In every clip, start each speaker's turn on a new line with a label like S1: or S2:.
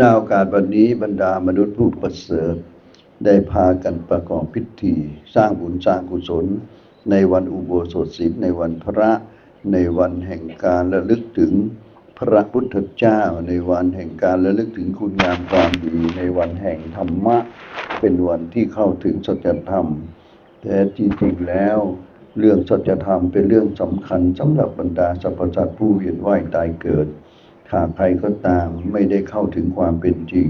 S1: นาโอกาสวันนี้บรรดามนุษย์ผู้ประเสริฐได้พากันประกอบพิธี สร้างบุญสร้างกุศล ในวันอุโบสถศีลในวันพระ ในวันแห่งการระลึกถึงพระพุทธเจ้า ในวันแห่งการระลึกถึงคุณงามความดี ในวันแห่งธรรมะ เป็นวันที่เข้าถึงสัจธรรม แต่จริงๆแล้ว เรื่องสัจธรรมเป็นเรื่องสำคัญสำหรับบรรดาสรรพสัตว์ผู้เวียนว่ายตายเกิด หากใครก็ตามไม่ได้เข้าถึงความเป็นจริง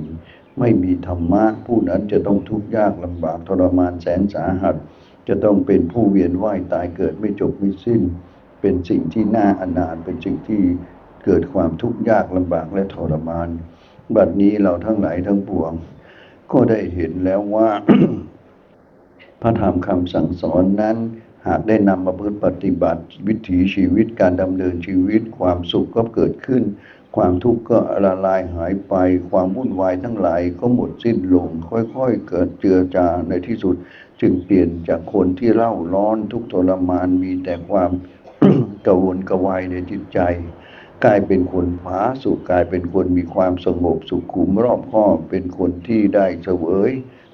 S1: ไม่มีธรรมะ ผู้นั้นจะต้องทุกข์ยากลำบากทรมานแสนสาหัส จะต้องเป็นผู้เวียนว่ายตายเกิดไม่จบไม่สิ้น เป็นสิ่งที่น่าอนาถเป็นสิ่งที่เกิดความทุกข์ยากลำบากและทรมาน บัดนี้เราทั้งหลายทั้งปวง ก็ได้เห็นแล้วว่า พระธรรมคำสั่งสอนนั้น หากได้นำมาปฏิบัติวิถีชีวิตการดำเนินชีวิตความสุขก็เกิดขึ้น ความทุกข์ก็ละลายหายไป ความวุ่นวายทั้งหลายก็หมดสิ้นลง ค่อยๆ เกิดเจือจางในที่สุด จึงเปลี่ยนจากคนที่เล่าร้อนทุกทรมานมีแต่ความกระวนกระวายในจิตใจ กลายเป็นคนผาสุขกลายเป็นคนมีความสงบสุขขุมรอบคอบเป็นคนที่ได้เสวย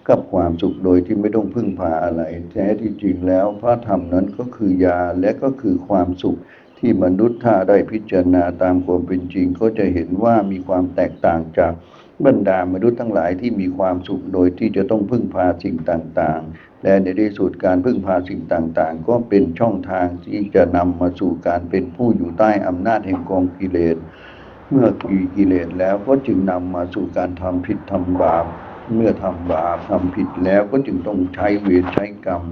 S1: กับความสุขโดยที่ไม่ต้องพึ่งพาอะไร แท้ที่จริงแล้วพระธรรมนั้นก็คือยาและก็คือความสุขที่มนุษย์ถ้าได้พิจารณาตามความเป็นจริง ก็จะเห็นว่ามีความแตกต่างจากบรรดามนุษย์ทั้งหลายที่มีความสุขโดยที่จะต้องพึ่งพาสิ่งต่างๆ และในที่สุดการพึ่งพาสิ่งต่างๆ ก็เป็นช่องทางที่จะนำมาสู่การเป็นผู้อยู่ใต้อำนาจแห่งกองกิเลส เมื่อกีกิเลสแล้วก็จึงนำมาสู่การทำผิดทำบาป เมื่อทำบาปทำผิดแล้วก็จึงต้องใช้เวรใช้กรรม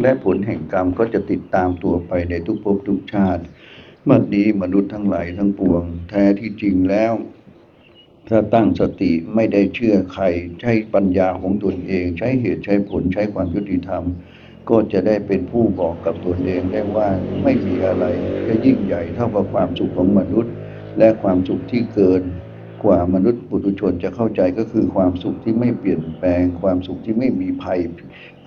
S1: และผลแห่งกรรมก็จะติดตามตัวไปในทุกภพทุกชาติเมื่อนี้มนุษย์ทั้งหลายทั้งปวง แท้ที่จริงแล้ว ถ้าตั้งสติไม่ได้เชื่อใคร ใช้ปัญญาของตนเอง ใช้เหตุใช้ผลใช้ความยุติธรรม ก็จะได้เป็นผู้บอกกับตนเองได้ว่าไม่มีอะไรจะยิ่งใหญ่เท่ากับความสุขของมนุษย์ และความสุขที่เกิน กว่ามนุษย์ปุถุชนจะเข้าใจก็คือความสุขที่ไม่เปลี่ยนแปลง ความสุขที่ไม่มีภัย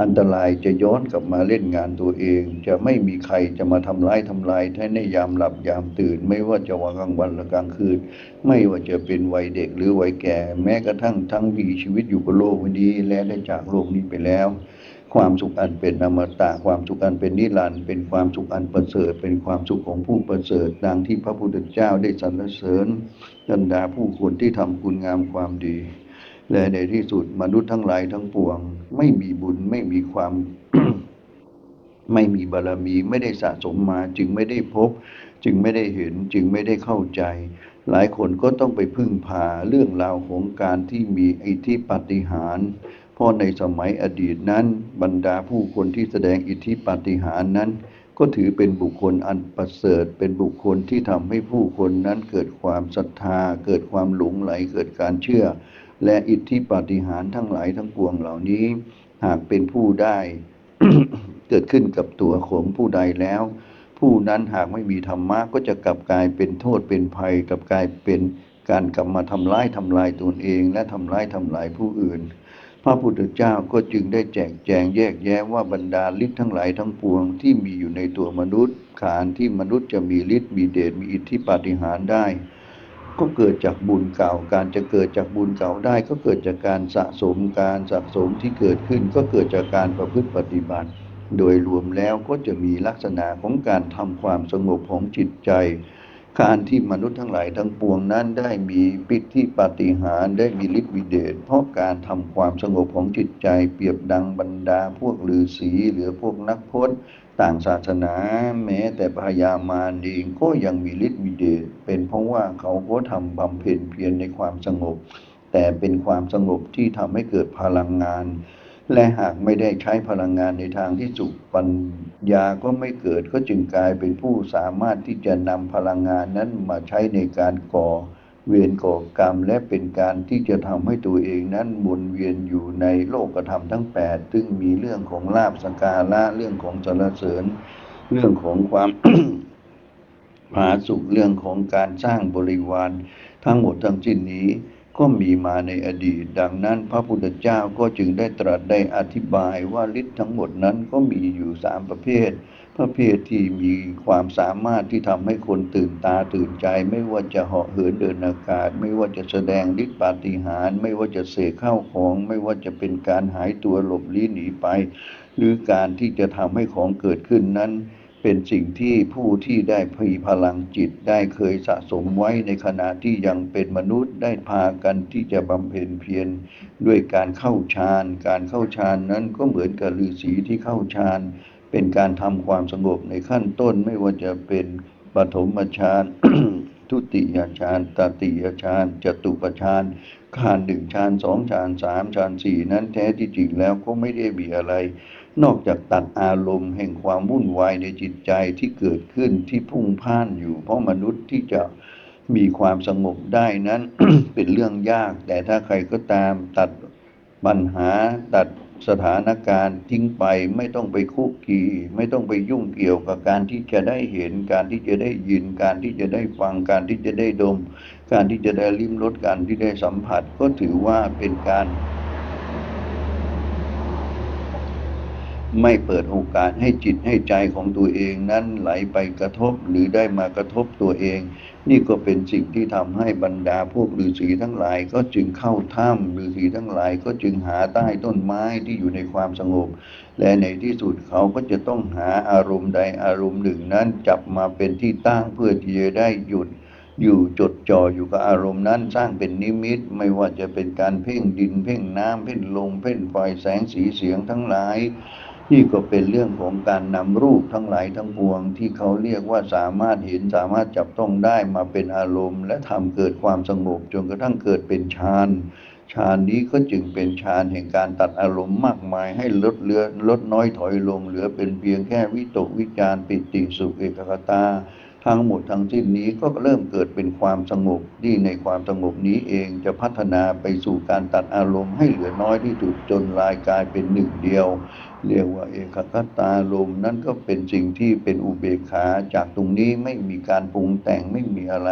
S1: อันตรายจะย้อนกลับมาเล่นงานตัวเอง จะไม่มีใครจะมาทำร้ายทำลายแท้ในยามหลับยามตื่น ไม่ว่าจะวันกลางวันหรือกลางคืน ไม่ว่าจะเป็นวัยเด็กหรือวัยแก่ แม้กระทั่งทั้งมีชีวิตอยู่บนโลกนี้และได้จากโลกนี้ไปแล้ว ความสุขอันเป็นอมตะความสุขอันเป็นนิรันดร์เป็นความสุขอันประเสริฐ เป็นความสุขของผู้ประเสริฐดังที่พระพุทธเจ้าได้สรรเสริญบรรดาผู้คนที่ทำคุณงามความดี และในที่สุดมนุษย์ทั้งหลายทั้งปวง ไม่มีบุญไม่มีความไม่มีบารรมีไม่ได้สะสมมาจึงไม่ได้พบ จึงไม่ได้เห็นจึงไม่ได้เข้าใจ หลายคนก็ต้องไปพึ่งพาเรื่องราวของการที่มีอิทธิปฏิหาร เพราะในสมัยอดีตนั้น บรรดาผู้คนที่แสดงอิทธิปาฏิหาริย์นั้น ก็ถือเป็นบุคคลอันประเสริฐ เป็นบุคคลที่ทำให้ผู้คนนั้นเกิดความศรัทธา เกิดความหลงไหลเกิดการเชื่อ และอิทธิปาฏิหาริย์ทั้งหลายทั้งปวงเหล่านี้ หากเป็นผู้ได้เกิดขึ้นกับตัวของผู้ใดแล้ว ผู้นั้นหากไม่มีธรรมะก็จะกลับกลายเป็นโทษเป็นภัยกลับกลายเป็นการกลับมาทำร้ายทำลายตนเอง และทำร้ายทำลายผู้อื่น ระพุทธเจ้าก็จึงได้แจกแจงแยกแยะว่าบรรดาฤทธิ์ทั้งหลายทั้งปวงที่มีอยู่ในตัวมนุษย์การที่มนุษย์จะมีฤทธิ์มีเดชมีอิทธิปาฏิหาริย์ได้ ก็เกิดจากบุญเก่า การจะเกิดจากบุญเก่าได้ ก็เกิดจากการสะสมการสะสมที่เกิดขึ้น ก็เกิดจากการประพฤติปฏิบัติ โดยรวมแล้วก็จะมีลักษณะของการทำความสงบของจิตใจ การที่มนุษย์ทั้งหลายทั้งปวงนั้นได้มีปิธิปาฏิหาริย์ได้มีฤทธิ์วิเดชเพราะการทำความสงบของจิตใจเปรียบดังบรรดาพวกฤาษีหรือพวกนักพจน์ต่างศาสนาแม้แต่พญามารเองก็ยังมีฤทธิ์วิเดชเป็นเพราะว่าเขาก็ทำบำเพ็ญเพียรในความสงบ แต่เป็นความสงบที่ทำให้เกิดพลังงาน และหากไม่ได้ใช้พลังงานในทางที่สุขปัญญาก็ไม่เกิดก็จึงกลายเป็นผู้สามารถที่จะนำพลังงานนั้นมาใช้ในการก่อ เวรก่อกรรมและเป็นการที่จะทำให้ตัวเองนั้นวนเวียนอยู่ในโลกธรรมทั้งแปดซึ่งมีเรื่องของลาบสกการะเรื่องของสรรเสริญ เรื่องของความผาสุขเรื่องของการสร้างบริวารทั้งหมดทั้งสิ้นนี้ ก็มีมาในอดีต ดังนั้นพระพุทธเจ้าก็จึงได้ตรัสได้อธิบายว่าฤทธิ์ทั้งหมดนั้นก็มีอยู่สามประเภท ประเภทที่มีความสามารถที่ทำให้คนตื่นตาตื่นใจ ไม่ว่าจะเหาะเหินเดินอากาศ ไม่ว่าจะแสดงฤทธิปาฏิหาริย์ไม่ว่าจะเสกเข้าของ ไม่ว่าจะเป็นการหายตัวหลบลี้หนีไป หรือการที่จะทำให้ของเกิดขึ้นนั้น เป็นสิ่งที่ผู้ที่ได้พลีพลังจิตได้เคยสะสมไว้ในขณะที่ยังเป็นมนุษย์ได้พากันที่จะบำเพ็ญเพียรด้วยการเข้าฌาน การเข้าฌานนั้นก็เหมือนกับฤาษีที่เข้าฌาน เป็นการทำความสงบในขั้นต้นไม่ว่าจะเป็นปฐมฌานทุติยฌานตติยฌานจตุปฌานฌานหนึ่งฌานสองฌานสามฌานสี่นั้นแท้ที่จริงแล้วก็ไม่ได้มีอะไร นอกจากตัดอารมณ์แห่งความวุ่นวายในจิตใจที่เกิดขึ้นที่พุ่งพ่านอยู่ เพราะมนุษย์ที่จะมีความสงบได้นั้น เป็นเรื่องยาก แต่ถ้าใครก็ตามตัดปัญหาตัดสถานการณ์ทิ้งไปไม่ต้องไปคุกคีไม่ต้องไปยุ่งเกี่ยวกับการที่จะได้เห็นการที่จะได้ยินการที่จะได้ฟังการที่จะได้ดม การที่จะได้ลิ้มรสการที่ได้สัมผัส ก็ถือว่าเป็นการ ไม่เปิดโอกาสให้จิตให้ใจของตัวเองนั้นไหลไปกระทบหรือได้มากระทบตัวเอง นี่ก็เป็นสิ่งที่ทำให้บรรดาพวกฤาษีทั้งหลาย ก็จึงเข้าถ้ำฤาษีทั้งหลายก็จึงหาใต้ต้นไม้ที่อยู่ในความสงบ และในที่สุดเขาก็จะต้องหาอารมณ์ใดอารมณ์หนึ่งนั้นจับมาเป็นที่ตั้งเพื่อที่จะได้หยุดอยู่จดจ่ออยู่กับอารมณ์นั้นสร้างเป็นนิมิตไม่ว่าจะเป็นการเพ่งดินเพ่งน้ำเพ่งลมเพ่งไฟแสงสีเสียงทั้งหลาย นี่ก็เป็นเรื่องของการนำรูปทั้งหลายทั้งปวง ที่เขาเรียกว่าสามารถเห็นสามารถจับต้องได้มาเป็นอารมณ์ และทำเกิดความสงบจนกระทั่งเกิดเป็นฌานฌานนี้ก็จึงเป็นฌานแห่งการตัดอารมณ์มากมายให้ลดเลือลดน้อยถอยลง เหลือเป็นเพียงแค่วิตกวิจารปิติสุขเอกคตา ทั้งหมดทั้งสิ้นนี้ก็เริ่มเกิดเป็นความสงบที่ในความสงบนี้เองจะพัฒนาไปสู่การตัดอารมณ์ให้เหลือน้อยที่สุดจนลายกลายเป็นหนึ่งเดียว เรียกว่าเอกคตาลมนั่นก็เป็นสิ่งที่เป็นอุเบกขาจากตรงนี้ไม่มีการปรุงแต่งไม่มีอะไร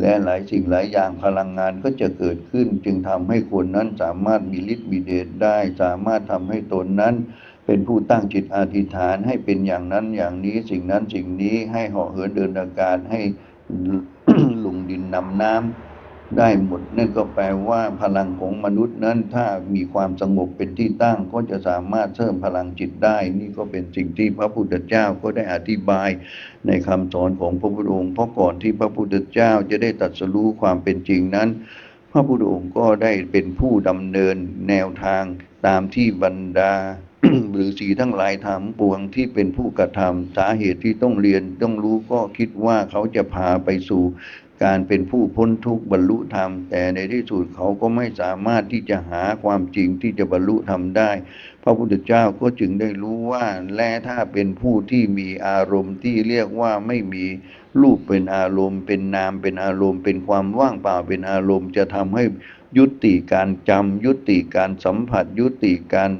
S1: และหลายสิ่งหลายอย่างพลังงานก็จะเกิดขึ้น จึงทำให้คนนั้นสามารถมีฤทธิ์มีเดชได้ สามารถทำให้ตนนั้น เป็นผู้ตั้งจิตอธิษฐานให้เป็นอย่างนั้นอย่างนี้สิ่งนั้นสิ่งนี้ให้เหาะเหินเดินอากาศให้ลงดินนำน้ำ ได้หมดนั่นก็แปลว่าพลังของมนุษย์นั้นถ้ามีความสงบเป็นที่ตั้งก็จะสามารถเสริมพลังจิตได้ นี่ก็เป็นสิ่งที่พระพุทธเจ้าก็ได้อธิบายในคำสอนของพระพุทธองค์เพราะก่อนที่พระพุทธเจ้าจะได้ตรัสรู้ความเป็นจริงนั้น พระพุทธองค์ก็ได้เป็นผู้ดำเนินแนวทางตามที่บรรดาหรือสีทั้งหลายทำปวงที่เป็นผู้กระทำสาเหตุที่ต้องเรียนต้องรู้ก็คิดว่าเขาจะพาไปสู่ การเป็นผู้พ้นทุกข์บรรลุธรรม แต่ในที่สุดเขาก็ไม่สามารถที่จะหาความจริงที่จะบรรลุธรรมได้ พระพุทธเจ้าก็จึงได้รู้ว่าและถ้าเป็นผู้ที่มีอารมณ์ที่เรียกว่าไม่มีรูปเป็นอารมณ์ เป็นนามเป็นอารมณ์ เป็นความว่างเปล่าเป็นอารมณ์ จะทำให้ยุติการจำยุติการสัมผัส ยุติการ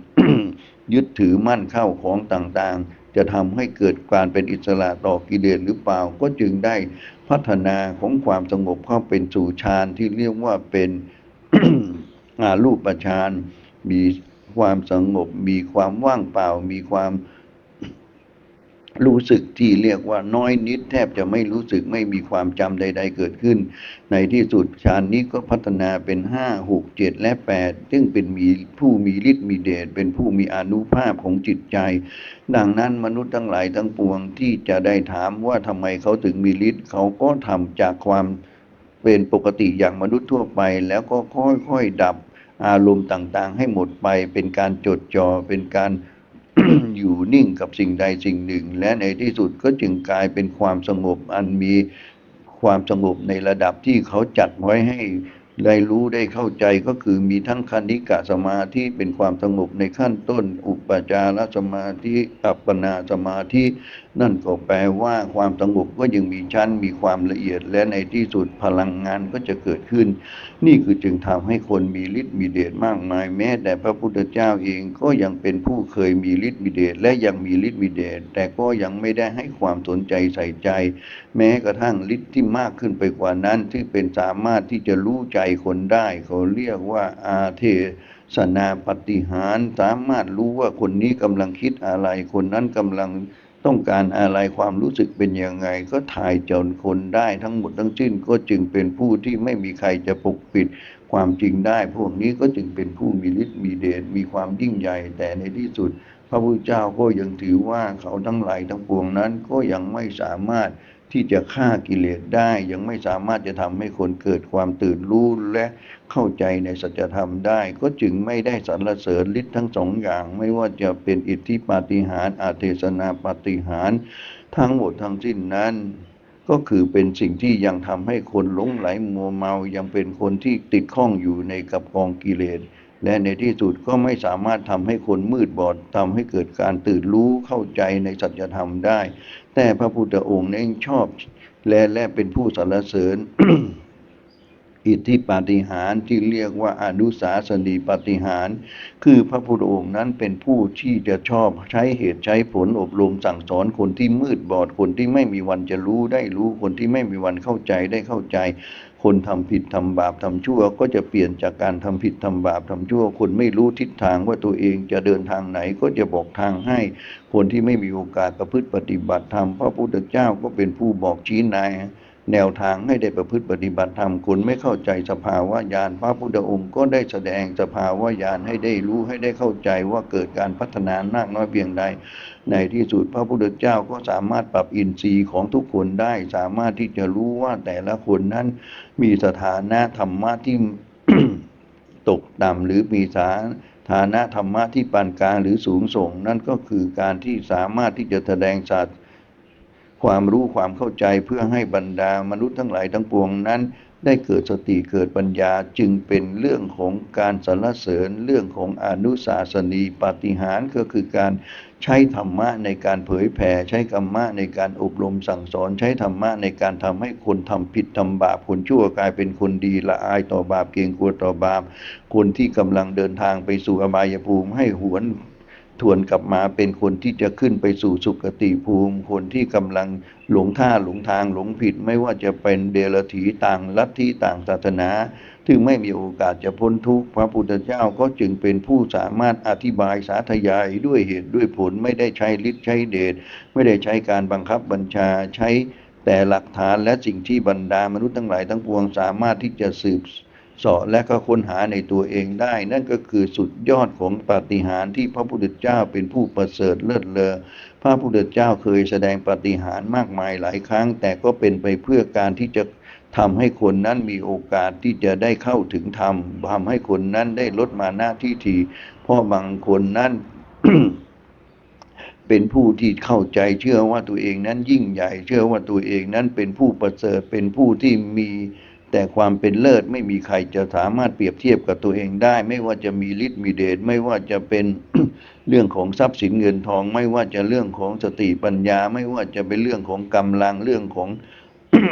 S1: ยึดถือมั่นเข้าของต่างๆ จะทำให้เกิดการเป็นอิสระต่อกิเลสหรือเปล่าก็จึงได้ พัฒนาของความสงบเข้าเป็นสู่ฌานที่เรียกว่าเป็นอารูปฌานมีความสงบ มีความว่างเปล่า มีความ รู้สึกที่เรียกว่าน้อยนิดแทบจะไม่รู้สึกไม่มีความจำใด ๆ เกิดขึ้น ในที่สุดฌานนี้ก็พัฒนาเป็นห้าหกเจ็ดและแปดซึ่งเป็นมีผู้มีฤทธิ์มีเดชเป็นผู้มีอนุภาพของจิตใจ ดังนั้นมนุษย์ทั้งหลายทั้งปวงที่จะได้ถามว่าทำไมเขาถึงมีฤทธิ์เขาก็ทำจากความเป็นปกติอย่างมนุษย์ทั่วไป แล้วก็ค่อยๆดับอารมณ์ต่างๆ ให้หมดไปเป็นการจดจ่อเป็นการ อยู่นิ่งกับสิ่งใดสิ่งหนึ่ง และในที่สุดก็จึงกลายเป็นความสงบอันมีความสงบในระดับที่เขาจัดไว้ให้ได้รู้ได้เข้าใจก็คือมีทั้งคณิกะสมาธิเป็นความสงบในขั้นต้น อุปจารสมาธิอัปปนาสมาธินั่นก็แปลว่าความสงบก็ยังมีชั้นมีความละเอียดและในที่สุดพลังงานก็จะเกิดขึ้น นี่คือจึงทำให้คนมีฤทธิ์มีเดชมากมาย แม้แต่พระพุทธเจ้าเองก็ยังเป็นผู้เคยมีฤทธิ์มีเดชและยังมีฤทธิ์มีเดชแต่ก็ยังไม่ได้ให้ความสนใจใส่ใจ แม้กระทั่งฤทธิ์ที่มากขึ้นไปกว่านั้นที่เป็นสามารถที่จะรู้ใจคนได้เขาเรียกว่าอาเทศนาปฏิหารสามารถรู้ว่าคนนี้กำลังคิดอะไร คนนั้นกำลัง ต้องการอะไรความรู้สึกเป็นยังไง ก็ถ่ายจนคนได้ทั้งหมดทั้งสิ้นก็จึงเป็นผู้ที่ไม่มีใครจะปกปิดความจริงได้ พวกนี้ก็จึงเป็นผู้มีฤทธิ์มีเดชมีความยิ่งใหญ่แต่ในที่สุด พระพุทธเจ้าก็ยังถือว่าเขาทั้งหลายทั้งปวงนั้นก็ยังไม่สามารถ ที่จะฆ่ากิเลสได้ ยังไม่สามารถจะทำให้คนเกิดความตื่นรู้และเข้าใจในสัจธรรมได้ ก็จึงไม่ได้สรรเสริญฤทธิ์ทั้งสองอย่าง ไม่ว่าจะเป็นอิทธิปาฏิหาริย์อาเทศนาปาฏิหาริย์ทั้งหมดทั้งสิ้นนั้นก็คือเป็นสิ่งที่ยังทำให้คนหลงไหลมัวเมายังเป็นคนที่ติดข้องอยู่ในกับกองกิเลส และในที่สุดก็ไม่สามารถทำให้คนมืดบอดทำให้เกิดการตื่นรู้เข้าใจในสัจธรรมได้ แต่พระพุทธองค์นั้นชอบและและเป็นผู้สรรเสริญอิทธิปาฏิหาริย์ที่เรียกว่าอนุสาสนีปาฏิหาริย์คือพระพุทธองค์นั้นเป็นผู้ที่จะชอบใช้เหตุใช้ผลอบรมสั่งสอนคนที่มืดบอดคนที่ไม่มีวันจะรู้ได้รู้คนที่ไม่มีวันเข้าใจได้เข้าใจ คนทำผิดทำบาปทำชั่ว ก็จะเปลี่ยนจากการทำผิดทำบาปทำชั่ว คนไม่รู้ทิศทางว่าตัวเองจะเดินทางไหนก็จะบอกทางให้ คนที่ไม่มีโอกาสประพฤติปฏิบัติธรรมพระพุทธเจ้าก็เป็นผู้บอกชี้แนวแนวทางให้ได้ประพฤติปฏิบัติธรรมคนไม่เข้าใจสภาวะญาณพระพุทธองค์ก็ได้แสดงสภาวะญาณให้ได้รู้ให้ได้เข้าใจว่าเกิดการพัฒนามากน้อยเพียงใด ในที่สุดพระพุทธเจ้าก็สามารถปรับอินทรีย์ของทุกคนได้ สามารถที่จะรู้ว่าแต่ละคนนั้นมีสถานะธรรมะที่ตกต่ำหรือมีสาฐานะธรรมะที่ปานกลางหรือสูงส่ง นั่นก็คือการที่สามารถที่จะแสดงศาสตร์ความรู้ความเข้าใจเพื่อให้บรรดามนุษย์ทั้งหลายทั้งปวงนั้น ได้เกิดสติเกิดปัญญาจึงเป็นเรื่องของการสรรเสริญเรื่องของอนุสาสนีปาฏิหาริย์ก็คือการใช้ธรรมะในการเผยแผ่ใช้ธรรมะในการอบรมสั่งสอนใช้ธรรมะในการทำให้คนทำผิดทำบาปคนชั่วกลายเป็นคนดีละอายต่อบาปเกรงกลัวต่อบาปคนที่กำลังเดินทางไปสู่อบายภูมิให้หวน ทวนกลับมาเป็นคนที่จะขึ้นไปสู่สุคติภูมิ คนที่กำลังหลงท่าหลงทางหลงผิด ไม่ว่าจะเป็นเดรัจฉีต่างลัทธิต่างศาสนาถึงไม่มีโอกาสจะพ้นทุกข์พระพุทธเจ้าก็จึงเป็นผู้สามารถอธิบายสาธยายด้วยเหตุด้วยผลไม่ได้ใช้ฤทธิ์ใช้เดชไม่ได้ใช้การบังคับบัญชาใช้แต่หลักฐานและสิ่งที่บรรดามนุษย์ทั้งหลายทั้งปวงสามารถที่จะสืบ เสาะและก็ค้นหาในตัวเองได้ นั่นก็คือสุดยอดของปาฏิหาริย์ที่พระพุทธเจ้าเป็นผู้ประเสริฐเลิศเลอพระพุทธเจ้าเคยแสดงปาฏิหาริย์มากมายหลายครั้ง แต่ก็เป็นไปเพื่อการที่จะทำให้คนนั้นมีโอกาสที่จะได้เข้าถึงธรรมทำให้คนนั้นได้ลดมาหน้าที่ทีเพราะบางคนนั้นเป็นผู้ที่เข้าใจเชื่อว่าตัวเองนั้นยิ่งใหญ่ เชื่อว่าตัวเองนั้นเป็นผู้ประเสริฐเป็นผู้ที่มี แต่ความเป็นเลิศไม่มีใครจะสามารถเปรียบเทียบกับตัวเองได้ ไม่ว่าจะมีฤทธิ์มีเดชไม่ว่าจะเป็นเรื่องของทรัพย์สินเงินทอง ไม่ว่าจะเรื่องของสติปัญญา ไม่ว่าจะเป็นเรื่องของกำลังเรื่องของ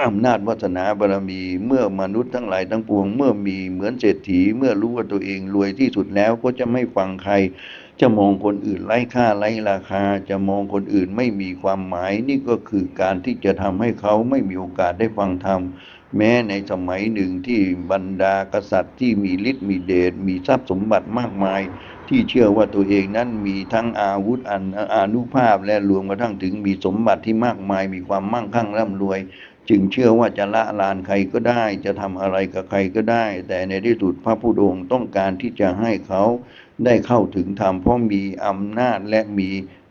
S1: อำนาจวาสนาบารมีเมื่อมนุษย์ทั้งหลายทั้งปวง เมื่อมีเหมือนเศรษฐี เมื่อรู้ว่าตัวเองรวยที่สุดแล้วก็จะไม่ฟังใคร จะมองคนอื่นไร้ค่าไร้ราคา จะมองคนอื่นไม่มีความหมาย นี่ก็คือการที่จะทำให้เขาไม่มีโอกาสได้ฟังธรรม แม้ในสมัยหนึ่งที่บรรดากษัตริย์ที่มีฤทธิ์มีเดชมีทรัพย์สมบัติมากมาย ที่เชื่อว่าตัวเองนั้นมีทั้งอาวุธอันอานุภาพและรวมกระทั่งถึงมีสมบัติที่มากมาย มีความมั่งคั่งร่ำรวย จึงเชื่อว่าจะละลานใครก็ได้ จะทำอะไรกับใครก็ได้ แต่ในที่สุดพระพุทธองค์ต้องการที่จะให้เขาได้เข้าถึงธรรมเพราะมีอำนาจและมี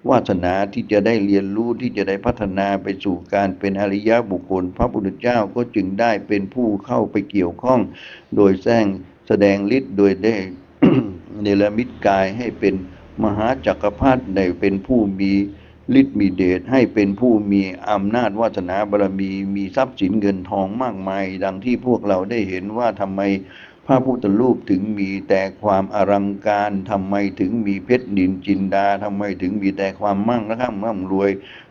S1: วาสนาที่จะได้เรียนรู้ที่จะได้พัฒนาไปสู่การเป็นอริยบุคคล พระพุทธเจ้าก็จึงได้เป็นผู้เข้าไปเกี่ยวข้อง โดยแสงแสดงฤทธิ์โดยได้เนรมิตกายให้เป็นมหาจักรพรรดิได้เป็นผู้มีฤทธิ์มีเดชให้เป็นผู้มีอำนาจวาสนาบารมีมีทรัพย์สินเงินทองมากมาย ดังที่พวกเราได้เห็นว่าทำไม พระพุทธรูปถึงมีแต่ความอลังการทำไมถึงมีเพชรดินจินดาทำไมถึงมีแต่ความมั่งคั่งร่ำรวย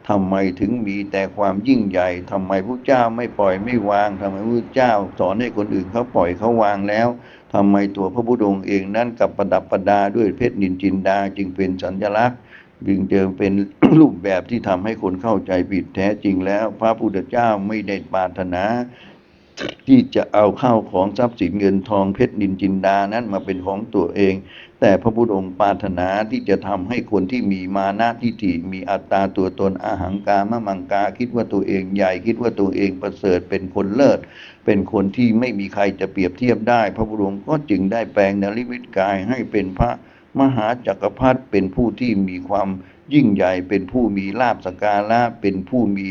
S1: ทำไมถึงมีแต่ความยิ่งใหญ่ทำไมพระเจ้าไม่ปล่อยไม่วางทำไมพระเจ้าสอนให้คนอื่นเขาปล่อยเขาวางแล้วทำไมตัวพระพุทธองค์เองนั้นกับประดับประดาด้วยเพชรนินจินดาจึงเป็นสัญลักษณ์จึงเจอเป็นรูปแบบที่ทำให้คนเข้าใจผิดแท้จริงแล้ว พระพุทธเจ้าไม่ได้ปรารถนา ที่จะเอาเข้าวของทรัพย์สินเงินทองเพชรนินจินดานั้นมาเป็นของตัวเอง แต่พระพุทธองค์ปรารถนาที่จะทำให้คนที่มีมานะทิฏฐิมีอัตตาตัวตนอาหังกามะมังกาคิดว่าตัวเองใหญ่คิดว่าตัวเองประเสริฐเป็นคนเลิศ เป็นคนที่ไม่มีใครจะเปรียบเทียบได้ พระพุทธองค์ก็จึงได้แปลงนริมิตกายให้เป็นพระมหาจักรพรรดิเป็นผู้ที่มีความยิ่งใหญ่เป็นผู้มีลาภสการะเป็นผู้มี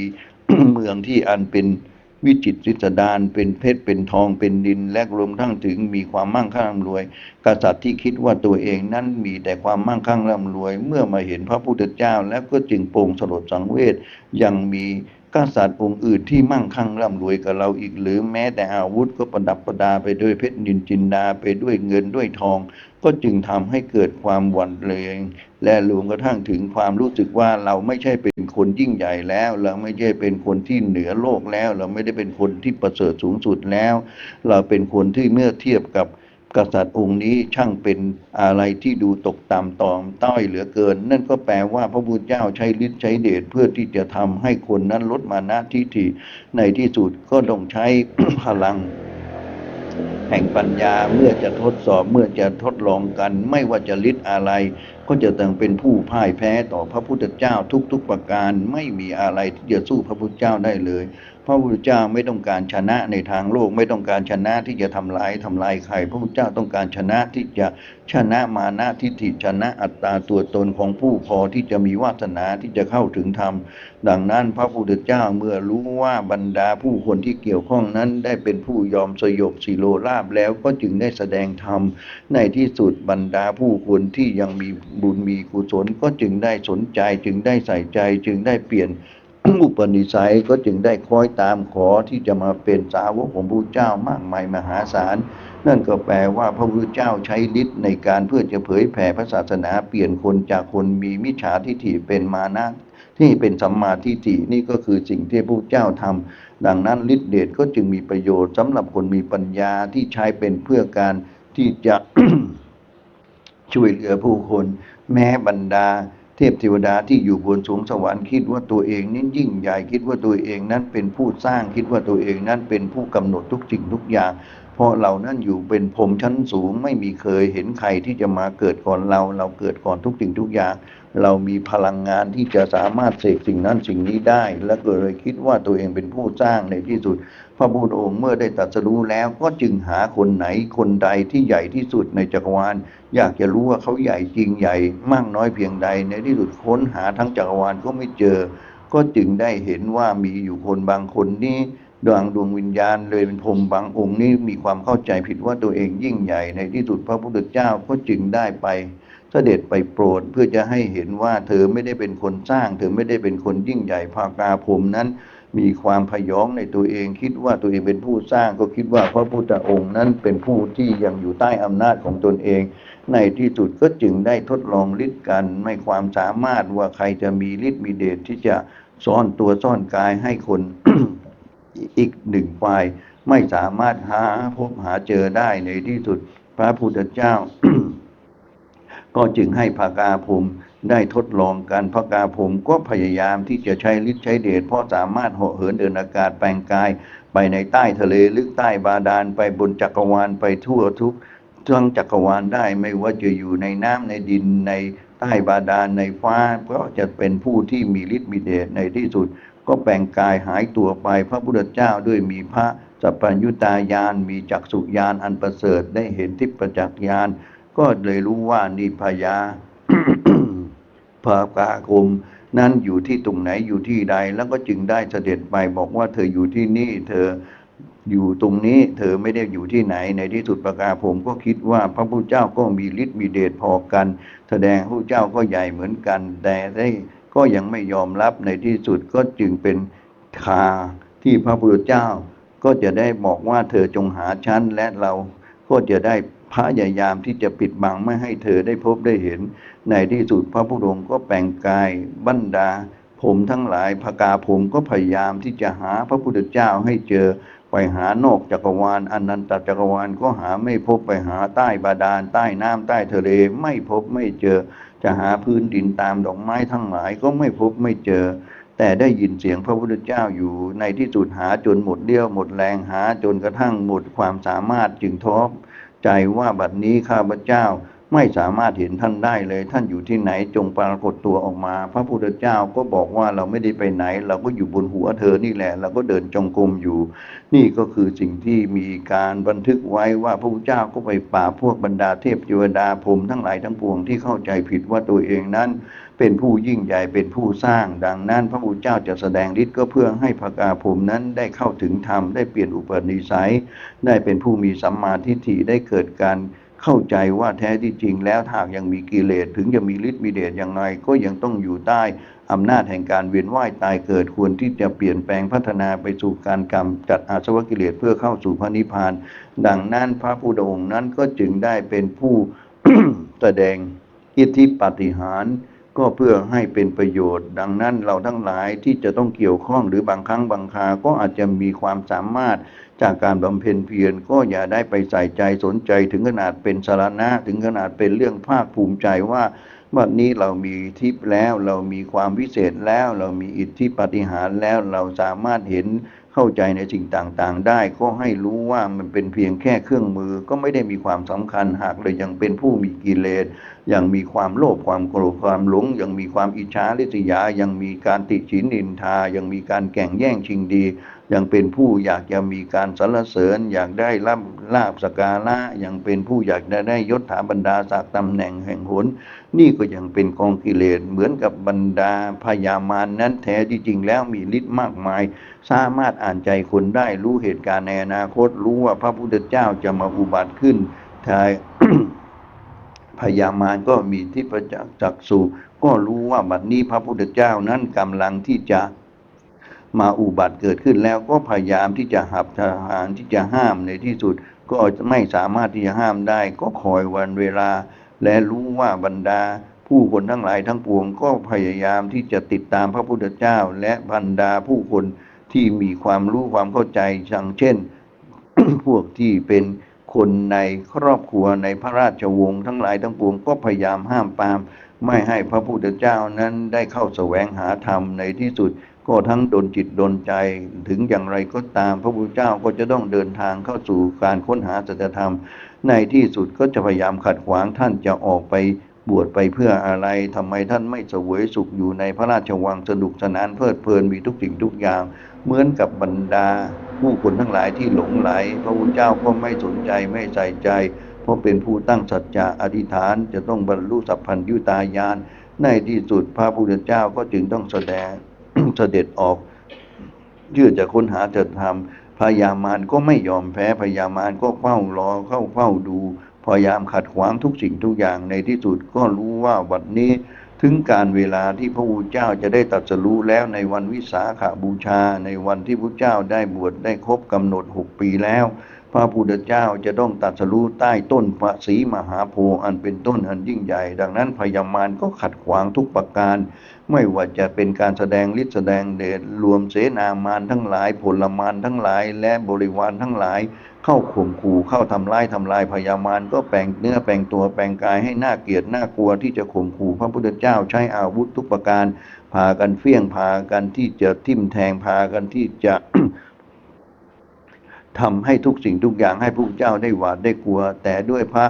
S1: เมืองที่อันเป็น วิจิตริสดารเป็นเพชรเป็นทองเป็นดิน และรวมทั้งถึงมีความมั่งคั่งร่ำรวย กษัตริย์ที่คิดว่าตัวเองนั้นมีแต่ความมั่งคั่งร่ำรวย เมื่อมาเห็นพระพุทธเจ้า แล้วก็จึงโปร่งสลดสังเวชยังมี กษัตริย์องค์อื่นที่มั่งคั่งร่ำรวยกับเราอีก หรือแม้แต่อาวุธก็ประดับประดาไปด้วยเพชรนินจินดาไปด้วยเงินด้วยทอง ก็จึงทำให้เกิดความหวั่นเกรงและรวมกระทั่งถึงความรู้สึกว่าเราไม่ใช่เป็นคนยิ่งใหญ่แล้ว เราไม่ใช่เป็นคนที่เหนือโลกแล้ว เราไม่ได้เป็นคนที่ประเสริฐสูงสุดแล้ว เราเป็นคนที่เมื่อเทียบกับ กษัตริย์องค์นี้ช่างเป็นอะไรที่ดูตกต่ำตอมต้อยเหลือเกิน นั่นก็แปลว่าพระพุทธเจ้าใช้ฤทธิ์ใช้เดชเพื่อที่จะทำให้คนนั้นลดมานะทิฏฐิในที่สุดก็ต้องใช้พลังแห่งปัญญาเมื่อจะทดสอบเมื่อจะทดลองกัน ไม่ว่าจะฤทธิ์อะไรก็จะต้องเป็นผู้พ่ายแพ้ต่อพระพุทธเจ้าทุกๆประการไม่มีอะไรที่จะสู้พระพุทธเจ้าได้เลย พระพุทธเจ้าไม่ต้องการชนะในทางโลก ไม่ต้องการชนะที่จะทำลายทำลายใคร พระพุทธเจ้าต้องการชนะที่จะชนะมานะทิฏฐิชนะอัตตาตัวตนของผู้พอที่จะมีวาสนาที่จะเข้าถึงธรรม ดังนั้นพระพุทธเจ้าเมื่อรู้ว่าบรรดาผู้คนที่เกี่ยวข้องนั้นได้เป็นผู้ยอมสยบสิโลราบแล้วก็จึงได้แสดงธรรมในที่สุดบรรดาผู้คนที่ยังมีบุญมีกุศลก็จึงได้สนใจ จึงได้ใส่ใจ จึงได้เปลี่ยนอุปนิสัยก็จึงได้คอยตามขอที่จะมาเป็นสาวกของพระเจ้ามากมายมหาศาล นั่นก็แปลว่าพระพุทธเจ้าใช้ฤทธิ์ในการเพื่อจะเผยแผ่พระศาสนาเปลี่ยนคนจากคนมีมิจฉาทิฏฐิเป็นมานะที่เป็นสัมมาทิฏฐินี่ก็คือสิ่งที่พระพุทธเจ้าทำดังนั้นฤทธิเดชก็จึงมีประโยชน์สำหรับคนมีปัญญาที่ใช้เป็นเพื่อการที่จะ ช่วยเหลือผู้คน แม้บรรดา เทพเทวดาที่อยู่บนสวงสวรรค์คิดว่าตัวเองนั้นยิ่งใหญ่คิดว่าตัวเองนั้นเป็นผู้สร้างคิดว่าตัวเองนั้นเป็นผู้กำหนดทุกสิ่งทุกอย่าง เพราะเรานั้นอยู่เป็นพรมชั้นสูงไม่มีเคยเห็นใครที่จะมาเกิดก่อนเรา เราเกิดก่อนทุกสิ่งทุกอย่าง เรามีพลังงานที่จะสามารถเสกสิ่งนั้นสิ่งนี้ได้ และก็เลยคิดว่าตัวเองเป็นผู้สร้างในที่สุด พระพุทธองค์เมื่อได้ตรัสรู้แล้วก็จึงหาคนไหนคนใดที่ใหญ่ที่สุดในจักรวาล อยากจะรู้ว่าเขาใหญ่จริงใหญ่มากน้อยเพียงใด ในที่สุดค้นหาทั้งจักรวาลก็ไม่เจอ ก็จึงได้เห็นว่ามีอยู่คนบางคนนี้ดวงดวงวิญญาณเลยเป็นพรมบางองค์นี้มีความเข้าใจผิดว่าตัวเองยิ่งใหญ่ในที่สุดพระพุทธเจ้าก็จึงได้ไปเสด็จไปโปรดเพื่อจะให้เห็นว่าเธอไม่ได้เป็นคนสร้าง เธอไม่ได้เป็นคนยิ่งใหญ่ภากาพรมนั้น มีความพยองในตัวเองคิดว่าตัวเองเป็นผู้สร้างก็คิดว่าพระพุทธองค์นั้นเป็นผู้ที่ยังอยู่ใต้อำนาจของตนเอง ในที่สุดก็จึงได้ทดลองฤทธิ์กันไม่ความสามารถว่าใครจะมีฤทธิ์มีเดชที่จะซ่อนตัวซ่อนกายให้คนอีกหนึ่งฝ่าย ไม่สามารถหาพบหาเจอได้ในที่สุดพระพุทธเจ้า ก็จึงให้พากาภูมิ ได้ทดลองกันพกาภูมิก็พยายามที่จะใช้ฤทธิ์ใช้เดชเพราะสามารถเหาะเหินเดินอากาศแปลงกาย ไปในใต้ทะเลลึกใต้บาดาลไปบนจักรวาลไปทั่วทุกทั้งจักรวาลได้ไม่ว่าจะอยู่ในน้ำในดินในใต้บาดาลในฟ้าก็จะเป็นผู้ที่มีฤทธิ์มีเดชในที่สุด ก็แปลงกายหายตัวไปพระพุทธเจ้าด้วยมีพระสัพพัญญุตายานมีจักษุญาณอันประเสริฐได้เห็นทิพประจักษ์ญาณก็เลยรู้ว่านี่พญา พระกาคม นั้นอยู่ที่ตรงไหนอยู่ที่ใด แล้วก็จึงได้เสด็จไปบอกว่าเธออยู่ที่นี่ เธออยู่ตรงนี้ เธอไม่ได้อยู่ที่ไหน ในที่สุดประกาผมก็คิดว่าพระพุทธเจ้าก็มีฤทธิ์มีเดชพอกัน แสดงพระพุทธเจ้าก็ใหญ่เหมือนกัน แต่ได้ก็ยังไม่ยอมรับในที่สุดก็จึงเป็นคาที่พระพุทธเจ้า ก็จะได้บอกว่าเธอจงหาฉันและเราก็จะได้ พยายามที่จะปิดบังไม่ให้เธอได้พบได้เห็น ในที่สุดพระพุทธองค์ก็แปลงกายบรรดา ผมทั้งหลายพกาผมก็พยายามที่จะหาพระพุทธเจ้าให้เจอไปหานอกจักรวาลอนันตจักรวาลก็หาไม่พบไปหาใต้บาดาลใต้น้ำใต้ทะเลไม่พบไม่เจอ จะหาพื้นดินตามดอกไม้ทั้งหลายก็ไม่พบไม่เจอ แต่ได้ยินเสียงพระพุทธเจ้าอยู่ในที่สุดหาจนหมดเลี้ยวหมดแรงหาจนกระทั่งหมดความสามารถจึงท้อ ใจว่าบัดนี้ข้าพเจ้า ไม่สามารถเห็นท่านได้เลย ท่านอยู่ที่ไหนจงปรากฏตัวออกมา พระพุทธเจ้าก็บอกว่าเราไม่ได้ไปไหน เราก็อยู่บนหัวเธอนี่แหละ เราก็เดินจงกรมอยู่ นี่ก็คือสิ่งที่มีการบันทึกไว้ว่าพระพุทธเจ้าก็ไปปราบพวกบรรดาเทพเทวดาพรมทั้งหลายทั้งปวงที่เข้าใจผิดว่าตัวเองนั้น เป็นผู้ยิ่งใหญ่เป็นผู้สร้าง ดังนั้นพระพุทธเจ้าจะแสดงฤทธิ์ก็เพื่อให้พระกาพรหมนั้นได้เข้าถึงธรรมได้เปลี่ยนอุปนิสัย ได้เป็นผู้มีสัมมาทิฏฐิได้เกิดการ เข้าใจว่าแท้ที่จริงแล้วหากยังมีกิเลสถึงจะมีฤทธิ์มีเดชอย่างไรก็ยังต้องอยู่ใต้อำนาจแห่งการเวียนว่ายตายเกิดควรที่จะเปลี่ยนแปลงพัฒนาไปสู่การกรรมจัดอาสวะกิเลสเพื่อเข้าสู่พระนิพพาน ดังนั้นพระผู้ดองนั้นก็จึงได้เป็นผู้ แสดงอิทธิปฏิหาร ก็เพื่อให้เป็นประโยชน์ ดังนั้นเราทั้งหลายที่จะต้องเกี่ยวข้องหรือบางครั้งบางคา ก็อาจจะมีความสามารถจากการบำเพ็ญเพียรก็อย่าได้ไปใส่ใจสนใจถึงขนาดเป็นสารณะ ถึงขนาดเป็นเรื่องภาคภูมิใจว่าวันนี้เรามีทิพย์แล้ว เรามีความวิเศษแล้ว เรามีอิทธิปาฏิหาริแล้วเราสามารถเห็น เข้าใจในสิ่งต่างๆ ได้ก็ให้รู้ว่ามันเป็นเพียงแค่เครื่องมือก็ไม่ได้มีความสำคัญหากเลยยังเป็นผู้มีกิเลสยังมีความโลภความโกรธความหลง ยังมีความอิจฉาริษยา ยังมีการติฉินนินทา ยังมีการแข่งแย่งชิงดี ยังเป็นผู้อยากจะมีการสรรเสริญ อยากได้รับลาบสการะยังเป็นผู้อยากจะได้ยศถาบรรดาศักดิ์ตำแหน่งแห่งหนนี่ก็ยังเป็นกองกิเลสเหมือนกับบรรดาพยามารนั้นแท้ที่จริงแล้วมีฤทธิ์มากมาย สามารถอ่านใจคนได้รู้เหตุการณ์ในอนาคต รู้ว่าพระพุทธเจ้าจะมาอุบัติขึ้นทายพยามารก็มีที่ประจักษ์จักษุก็รู้ว่าบัดนี้พระพุทธเจ้านั้นกำลังที่จะ มาอุบัติเกิดขึ้นแล้วก็พยายามที่จะหับทหารที่จะห้ามในที่สุด ก็ไม่สามารถที่จะห้ามได้ ก็คอยวันเวลา และรู้ว่าบรรดา ผู้คนทั้งหลายทั้งปวง ก็พยายามที่จะติดตามพระพุทธเจ้า และบรรดาผู้คนที่มีความรู้ความเข้าใจอย่างเช่น พวกที่เป็นคนในครอบครัวในพระราชวงศ์ทั้งหลายทั้งปวงก็พยายามห้ามปาม ไม่ให้พระพุทธเจ้านั้นได้เข้าแสวงหาธรรมในที่สุด ก็ทั้งดนจิตดนใจถึงอย่างไรก็ตาม พระพุทธเจ้าก็จะต้องเดินทางเข้าสู่การค้นหาสัจธรรม ในที่สุดก็จะพยายามขัดขวางท่านจะออกไปบวชไปเพื่ออะไรทำไมท่านไม่เสวยสุขอยู่ในพระราชวังสนุกสนานเพลิดเพลินมีทุกสิ่งทุกอย่าง เหมือนกับบรรดา ผู้คนทั้งหลายที่หลงไหล พระพุทธเจ้าก็ไม่สนใจไม่ใส่ใจ เพราะเป็นผู้ตั้งสัจจะอธิษฐานจะต้องบรรลุสัพพัญญุตายานในที่สุดพระพุทธเจ้าก็จึงต้องแสดง เสด็จออกเพื่อจะค้นหาจะทำพยามารก็ไม่ยอมแพ้พยามารก็เฝ้ารอเข้าเฝ้าดู พยายามขัดขวางทุกสิ่งทุกอย่างในที่สุดก็รู้ว่าวันนี้ถึงการเวลาที่พระพุทธเจ้าจะได้ตรัสรู้แล้วในวันวิสาขาบูชา ในวันที่พระเจ้าได้บวชได้ครบกำหนดหกปีแล้ว พระพุทธเจ้าจะต้องตรัสรู้ใต้ต้นพระศรีมหาโพธิ์อันเป็นต้นอันยิ่งใหญ่ ดังนั้นพยามารก็ขัดขวางทุกประการ ไม่ว่าจะเป็นการแสดงฤทธิ์แสดงเดชรวมเสนามารทั้งหลายผลมารทั้งหลาย และบริวารทั้งหลาย เข้าข่มขู่เข้าทำร้ายทำลายพยามารก็แปลงเนื้อแปลงตัวแปลงกายให้หน่าเกลียดน่ากลัวที่จะข่มขู่พระพุทธเจ้าใช้อาวุธทุกประการ พากันเฟี้ยงพากันที่จะทิ่มแทงพากันที่จะทำให้ทุกสิ่งทุกอย่างให้พระพุทธเจ้าได้หวาดได้กลัว แต่ด้วยพระ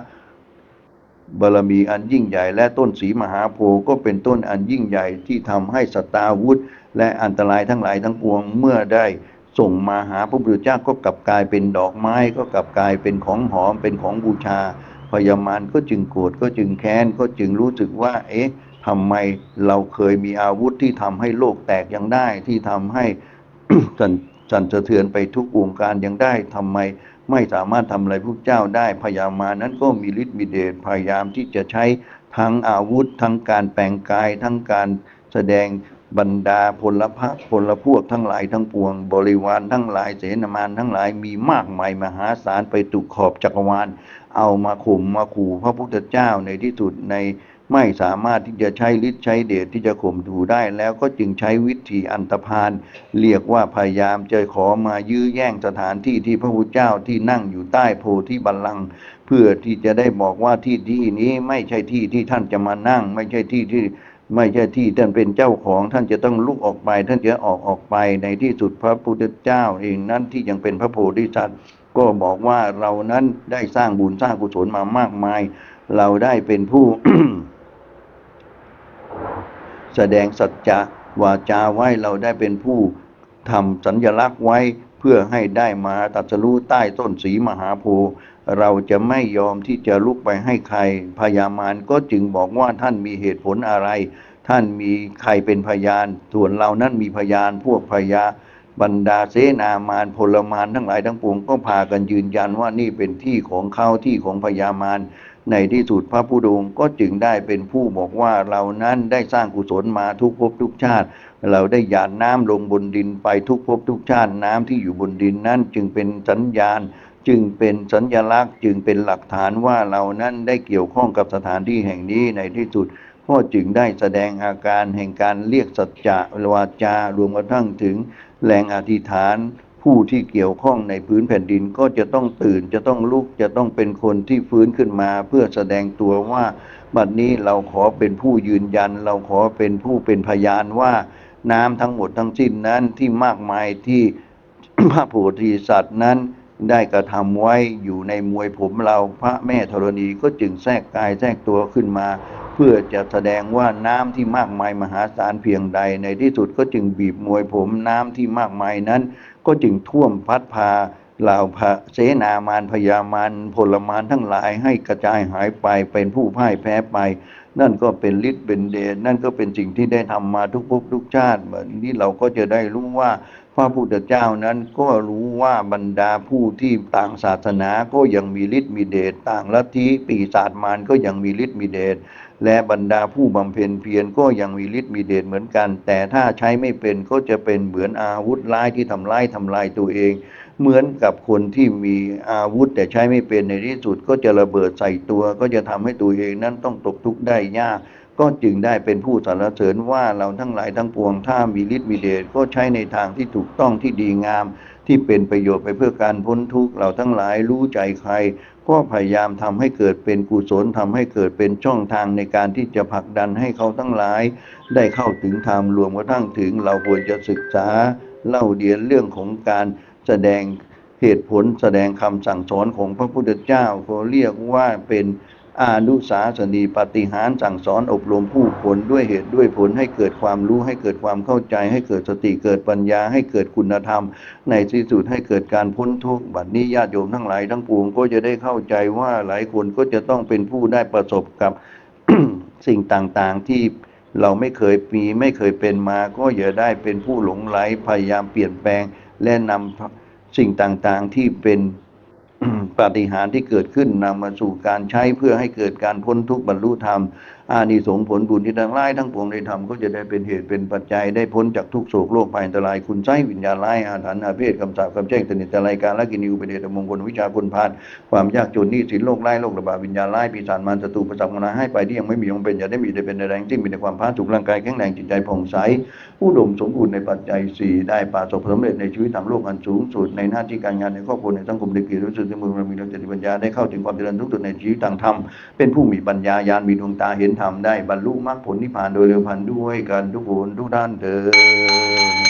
S1: บารมีอันยิ่งใหญ่และต้นสีมหาโพธิ์ก็เป็นต้นอันยิ่งใหญ่ที่ทำให้สตาวุธ และอันตรายทั้งหลายทั้งปวงเมื่อได้ส่งมาหาพระพุทธเจ้าก็กลับกลายเป็นดอกไม้ก็กลับกลายเป็นของหอมเป็นของบูชา พยามารก็จึงโกรธก็จึงแค้นก็จึงรู้สึกว่า เอ๊ะทำไมเราเคยมีอาวุธที่ทำให้โลกแตกยังได้ที่ทำให้สั่นสั่นสะเทือนไปทุกวงการยังได้ทำไม ไม่สามารถทำอะไรพระเจ้าได้พยามานั้นก็มีฤทธิ์มีเดชพยายามที่จะใช้ทั้งอาวุธ ทั้งการแปลงกาย ทั้งการแสดงบรรดาพลพรรคพลพวกทั้งหลายทั้งปวง บริวารทั้งหลายเสนามานทั้งหลายมีมากมายมหาศาลไปตุกขอบจักรวาล เอามาข่มมาขู่พระพุทธเจ้าในที่สุดใน ไม่สามารถที่จะใช้ฤทธิ์ใช้เดชที่จะข่มถูได้แล้วก็จึงใช้วิธีอันตพานเรียกว่าพยายามจะขอมายื้อแย่งสถานที่ที่พระพุทธเจ้าที่นั่งอยู่ใต้โพธิบัลลังก์เพื่อที่จะได้บอกว่าที่ที่นี้ไม่ใช่ที่ที่ท่านจะมานั่ง ไม่ใช่ที่ที่ไม่ใช่ที่ท่านเป็นเจ้าของท่านจะต้องลุกออกไป ท่านจะออกออกไปในที่สุดพระพุทธเจ้าเองนั้นที่ยังเป็นพระโพธิสัตว์ก็บอกว่าเรานั้นได้สร้างบุญสร้างกุศลมามากมาย เราได้เป็นผู้ แสดงสัจจะวาจาไว้เราได้เป็นผู้ทำสัญลักษณ์ไว้เพื่อให้ได้มาตรัสรู้ใต้ต้นสีมหาโพเราจะไม่ยอมที่จะลุกไปให้ใครพญามารก็จึงบอกว่าท่านมีเหตุผลอะไร ท่านมีใครเป็นพยาน ส่วนเรานั้นมีพยานพวกพยาบรรดาเสนามารพลมารทั้งหลายทั้งปวงก็พากันยืนยันว่านี่เป็นที่ของเขาที่ของพญามาร ในที่สุดพระพุทธองก็จึงได้เป็นผู้บอกว่าเรานั้นได้สร้างกุศลมาทุกภพทุกชาติ เราได้หยาดน้ำลงบนดินไปทุกภพทุกชาติน้ำที่อยู่บนดินนั้นจึงเป็นสัญญาณ จึงเป็นสัญลักษณ์ จึงเป็นหลักฐานว่าเรานั้นได้เกี่ยวข้องกับสถานที่แห่งนี้ในที่สุดก็จึงได้แสดงอาการแห่งการเรียกสัจจะวาจารวมกระทั่งถึงแรงอธิษฐาน ผู้ที่เกี่ยวข้องในพื้นแผ่นดินก็จะต้องตื่นจะต้องลุกจะต้องเป็นคนที่ฟื้นขึ้นมา เพื่อแสดงตัวว่าบัดนี้เราขอเป็นผู้ยืนยัน เราขอเป็นผู้เป็นพยานว่าน้ำทั้งหมดทั้งสิ้นนั้นที่มากมายที่พระโพธิสัตว์นั้น ได้กระทำไว้อยู่ในมวยผมเราพระแม่ธรณีก็จึงแทรกกายแทรกตัวขึ้นมา เพื่อจะแสดงว่าน้ำที่มากมายมหาศาลเพียงใด ในที่สุดก็จึงบีบมวยผมน้ำที่มากมายนั้น ก็จึงท่วมพัดพาเหล่าพระเสนามารพญามารพลมารทั้งหลายให้กระจายหายไปเป็นผู้พ่ายแพ้ไป นั่นก็เป็นฤทธิ์เป็นเดชนั่นก็เป็นสิ่งที่ได้ทำมาทุกภพทุกชาติเหมือนนี้เราก็จะได้รู้ว่า พระพุทธเจ้านั้นก็รู้ว่าบรรดาผู้ที่ต่างศาสนาก็ยังมีฤทธิ์มีเดชต่างลัทธิปีศาจมารก็ยังมีฤทธิ์มีเดชและบรรดาผู้บำเพ็ญเพียรก็ยังมีฤทธิ์มีเดชเหมือนกัน แต่ถ้าใช้ไม่เป็นก็จะเป็นเหมือนอาวุธร้ายที่ทำร้ายทำลายตัวเอง เหมือนกับคนที่มีอาวุธแต่ใช้ไม่เป็นในที่สุดก็จะระเบิดใส่ตัว ก็จะทำให้ตัวเองนั้นต้องตกทุกข์ได้ยาก ก็จึงได้เป็นผู้สรรเสริญว่าเราทั้งหลายทั้งปวงถ้ามีฤทธิ์มีเดชก็ใช้ในทางที่ถูกต้องที่ดีงาม ที่เป็นประโยชน์ไปเพื่อการพ้นทุกข์เราทั้งหลายรู้ใจใคร ก็พยายามทำให้เกิดเป็นกุศลทำให้เกิดเป็นช่องทางในการที่จะผลักดันให้เขาทั้งหลาย ได้เข้าถึงธรรมรวมกระทั่งถึงเราควรจะศึกษาเล่าเรียนเรื่องของการแสดงเหตุผลแสดงคำสั่งสอนของพระพุทธเจ้าเขาเรียกว่าเป็น อานุสาสนีปฏิหารสั่งสอนอบรมผู้คนด้วยเหตุด้วยผลให้เกิดความรู้ให้เกิดความเข้าใจ ให้เกิดสติเกิดปัญญาให้เกิดคุณธรรม ในที่สุดให้เกิดการพ้นทุกข์บัดนี้ญาติโยมทั้งหลายทั้งปวงก็จะได้เข้าใจว่าหลายคนก็จะต้องเป็นผู้ได้ประสบกับสิ่งต่างๆที่เราไม่เคยมีไม่เคยเป็นมา ก็อย่าได้เป็นผู้หลงไหลพยายามเปลี่ยนแปลงและนำสิ่งต่างๆที่เป็น ปาฏิหาริย์ที่เกิดขึ้นนำมาสู่การใช้เพื่อให้เกิดการพ้นทุกข์บรรลุธรรมอานิสงส์ผลบุญที่ทั้งหลายทั้งปวงได้ทำก็จะได้เป็นเหตุเป็นปัจจัยได้พ้นจากทุกโศกโรคภัยอันตรายคุณไส้วิญญาณร้ายอาถรรพ์อาเพศคำสาปคำแจ้งตนิตรายการละกินิวเป็นเดชมงคลวิชาคุณพานความยากจนนี้สินโรคไร้โรคระบาดวิญญาณร้ายปีศาจมารศัตรูประจักษ์มนาให้ไปที่ยังไม่มีองค์เป็นอย่าได้มีได้เป็นในแรงที่มีแต่ความพาสุขร่างกายแข็งแรงจิตใจผ่องใสผู้ดมสมบูรณ์ในปัจจัยสี่ได้ประสบผลสำเร็จในชีวิตทางโลกอันสูงสุดในหน้าที่การงานในครอบครัวในสังคมในกิจรู้สึกในมือเรามีเราจะปัญญาได้เข้าถึงความเจริญทุกจุดในชีวิตทางธรรมเป็นผู้มีปัญญาญาณมีดวงตาเห็นธรรมได้บรรลุมรรคผลนิพพานโดยเร็วพันด้วยกันทุกคนทุกท่านเถิด